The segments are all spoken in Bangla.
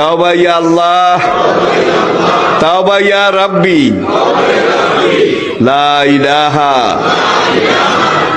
আল্লাহ।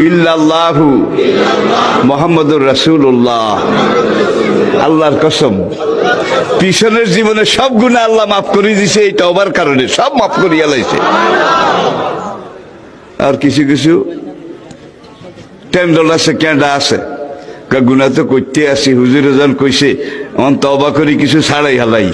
ইল্লাল্লাহু মুহাম্মাদুর রাসূলুল্লাহ। আল্লাহর কসম, পিছনের জীবনে সব গুণা আল্লাহ মাফ করে দিছে, এই তওবার কারণে সব মাফ করিয়া লাইছে। আর কিছু কিছু টেন্ডল আছে কেন্ডা আছে। গুণা তো করতে আসি। হুজুর যখন কইছে আমার তবা করি কিছু ছাড়াই হালাই।